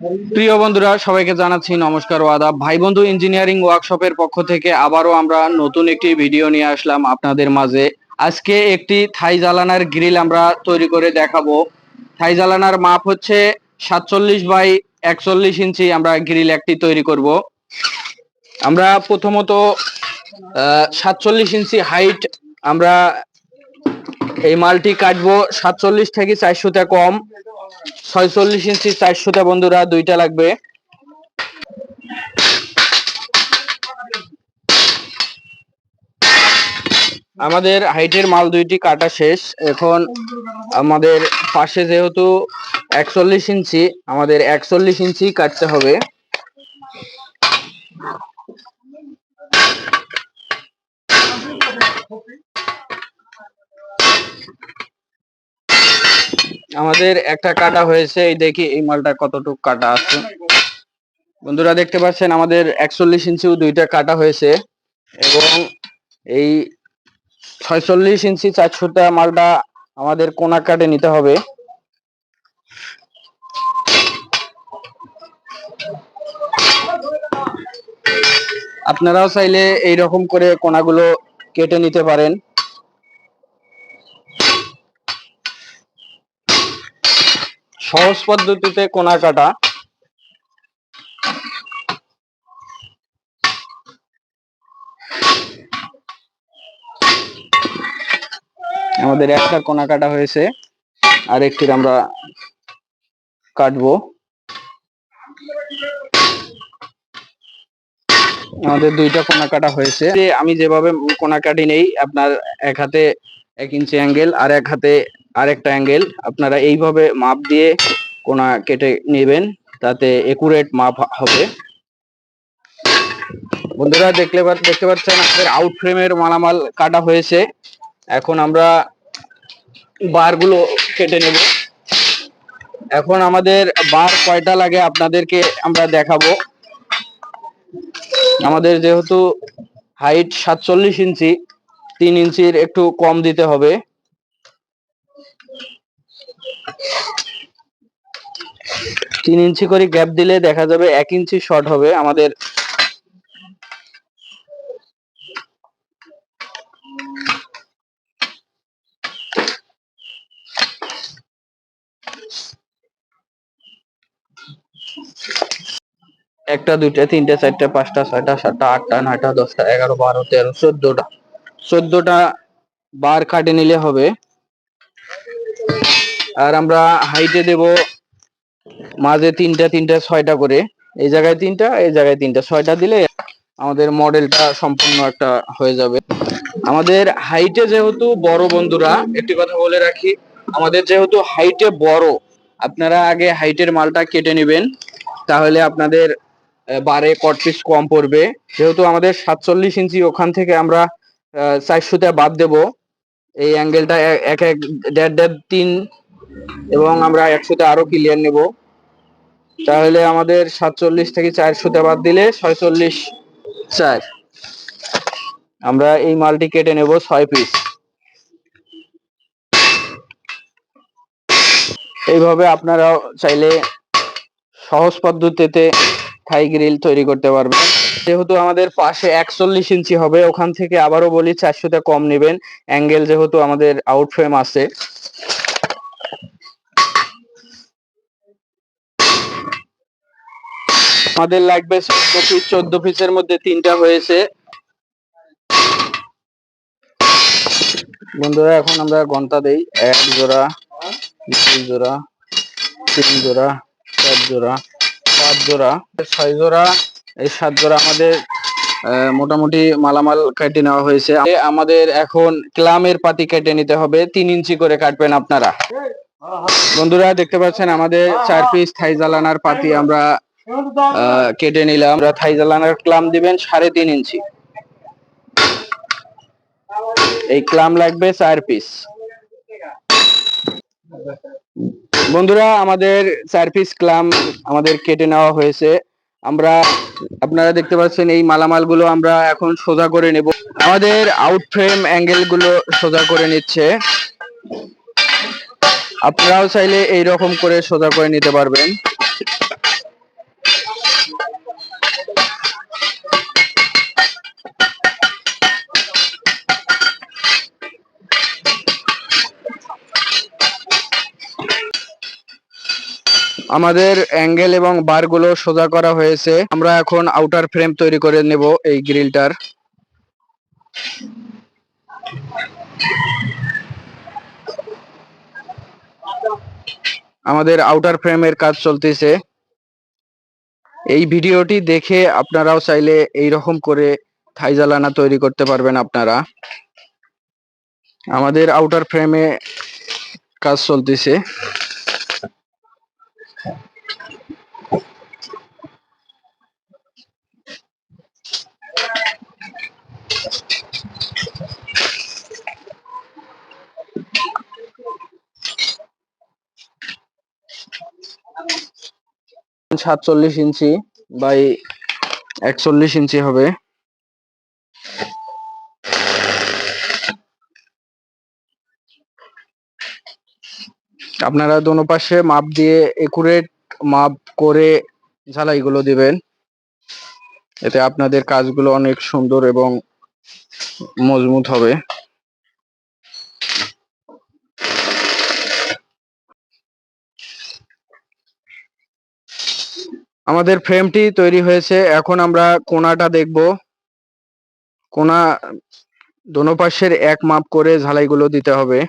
প্রিয় বন্ধুরা, সবাইকে জানাচ্ছি নমস্কার ও আদাব। ভাই বন্ধু ইঞ্জিনিয়ারিং ওয়ার্কশপের পক্ষ থেকে আবারও আমরা নতুন একটি ভিডিও নিয়ে আসলাম আপনাদের মাঝে। আজকে একটি থাই জ্বালানার গ্রিল আমরা তৈরি করে দেখাবো। থাই জ্বালানার মাপ হচ্ছে সাতচল্লিশ বাই একচল্লিশ ইঞ্চি আমরা গ্রিল একটি তৈরি করব। আমরা প্রথমত সাতচল্লিশ ইঞ্চি হাইট আমরা এই মালটি কাটবো সাতচল্লিশ থেকে চারশোতে কম। ছয়চল্লিশ ইঞ্চি চারশোটা বন্ধুরা, দুইটা লাগবে। আমাদের হাইটের মাল দুইটি, কাটা শেষ। এখন আমাদের পাশে যেহেতু একচল্লিশ ইঞ্চি, আমাদের একচল্লিশ ইঞ্চি কাটতে হবে। আমাদের একটা কাটা হয়েছে, এই দেখি এই মালটা কতটুকু কাটা আছে। বন্ধুরা দেখতে পাচ্ছেন আমাদের একচল্লিশ ইঞ্চিও দুইটা কাটা হয়েছে এবং এই ছয়চল্লিশ ইঞ্চি চারশোটা মালটা আমাদের কোনা কাটে নিতে হবে। আপনারাও চাইলে এই রকম করে কোনাগুলো কেটে নিতে পারেন। সহজ পদ্ধতিতে কোনা কাটা। আমাদের একটা কোনা কাটা হয়েছে, আর একটির আমরা কাটবো। আমাদের দুইটা কোনা কাটা হয়েছে। আমি যেভাবে কোনা কাটি নেই, আপনার এক হাতে এক ইঞ্চি অ্যাঙ্গেল আর এক হাতে আরেকটা অ্যাঙ্গেল আপনারা এইভাবে মাপ দিয়ে কোনা কেটে নেবেন, তাতে একুরেট মাপ হবে। বন্ধুরা, দেখলে দেখতে পাচ্ছেন আমাদের আউট ফ্রেমের মালামাল কাটা হয়েছে। এখন আমরা বারগুলো কেটে নেব। এখন আমাদের বার কয়টা লাগে আপনাদেরকে আমরা দেখাবো। আমাদের যেহেতু হাইট সাতচল্লিশ ইঞ্চি, তিন ইঞ্চির একটু কম দিতে হবে। তিন ইঞ্চি করে গ্যাপ দিলে দেখা যাবে এক ইঞ্চি শর্ট হবে আমাদের। একটা, দুইটা, তিনটা, চারটা, পাঁচটা, ছয়টা, সাতটা, আটটা, নয়টা, দশটা এগারো বারো তেরো, চোদ্দটা। চোদ্দটা বার কাটে নিলে হবে। আর আমরা হাইটে দেব মাঝে তিনটা তিনটা, ছয়টা করে। এই জায়গায় তিনটা, এই জায়গায় তিনটা। ছয়টা দিলে আমাদের মডেলটা সম্পূর্ণ একটা হয়ে যাবে। আমাদের হাইটে যেহেতু বড় বন্ধুরা, একটি কথা বলে রাখি, আমাদের যেহেতু হাইটে বড়, আপনারা আগে হাইটের মালটা কেটে নেবেন, তাহলে আপনাদের বারে কট পিস কম পড়বে। যেহেতু আমাদের সাতচল্লিশ ইঞ্চি ওখান থেকে আমরা চারশোতে বাদ দেব। এই অ্যাঙ্গেলটা এক এক, দেড় দেড়, তিন এবং আমরা একশোতে আরও ক্লিয়ার নেব। তাহলে আমাদের সাতচল্লিশ থেকে চারশোতে বাদ দিলে ছয়চল্লিশ চার। আমরা এই মালটি কেটে নেব ছয় পিস এইভাবে আপনারাও চাইলে সহজ পদ্ধতিতে থাই গ্রিল তৈরি করতে পারবেন। যেহেতু আমাদের পাশে একচল্লিশ ইঞ্চি হবে, ওখান থেকে আবারও বলি চারশোতে কম নেবেন। অ্যাঙ্গেল যেহেতু আমাদের আউট ফ্রেম আছে। আমাদের লাগবে চোদ্দ পিস চোদ্দ পিসের মধ্যে তিনটা হয়েছে। বন্ধুরা, এখন আমরা ঘণ্টা দেই। এক জোড়া, দুই জোড়া, তিন জোড়া, চার জোড়া, পাঁচ জোড়া, ছয় জোড়া, এই সাত জোড়া আমাদের মোটামুটি মালামাল কেটে নেওয়া হয়েছে। আমাদের এখন ক্লামের পাতি কেটে নিতে হবে। তিন ইঞ্চি করে কাটবেন আপনারা। বন্ধুরা, দেখতে পাচ্ছেন আমাদের চার পিস থাই জ্বালানার পাতি আমরা কেটে নিলাম। আমরা থাই জ্বালানার ক্লাম দিবেন সাড়ে তিন ইঞ্চি। এই ক্লাম লাগবে চার পিস। বন্ধুরা, আমাদের চার পিস ক্লাম আমাদের কেটে নেওয়া হয়েছে। আমরা, আপনারা দেখতে পাচ্ছেন এই মালামালগুলো আমরা এখন সোজা করে নেব। আমাদের আউট ফ্রেম অ্যাঙ্গেলগুলো সোজা করে নিচ্ছে। আপনারাও চাইলে এই রকম করে সোজা করে নিতে পারবেন। আমাদের অ্যাঙ্গেল এবং বারগুলো সোজা করা হয়েছে। আমরা এখন আউটার ফ্রেম তৈরি করে নেব এই গ্রিলটার আমাদের আউটার ফ্রেমের কাজ চলতেছে। এই ভিডিওটি দেখে আপনারাও চাইলে এই রকম করে থাই জ্বালানা তৈরি করতে পারবেন আপনারা। আমাদের আউটার ফ্রেমে কাজ চলতেছে। সাতচল্লিশ ইঞ্চি বাই একচল্লিশ ইঞ্চি হবে। আপনারা দোনো পাশে মাপ দিয়ে একুরেট মাপ করে ঝালাইগুলো দিবেন। এতে আপনাদের কাজগুলো অনেক সুন্দর এবং মজবুত হবে। আমাদের ফ্রেমটি তৈরি হয়েছে। এখন আমরা কোনাটা দেখব। কোনা দোনো পাশের এক মাপ করে ঝালাইগুলো দিতে হবে।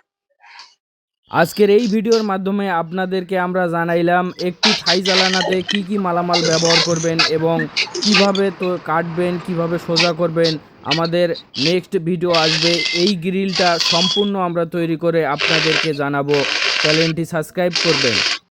আজকের এই ভিডিওর মাধ্যমে আপনাদেরকে আমরা জানাইলাম, একটি থাই জ্বালানাতে কি কি মালামাল ব্যবহার করবেন এবং কীভাবে তো কাটবেন, কীভাবে সোজা করবেন, আমাদের নেক্সট ভিডিও আসবে। এই গ্রিলটা সম্পূর্ণ আমরা তৈরি করে আপনাদেরকে জানাব। চ্যানেলটি সাবস্ক্রাইব করবেন।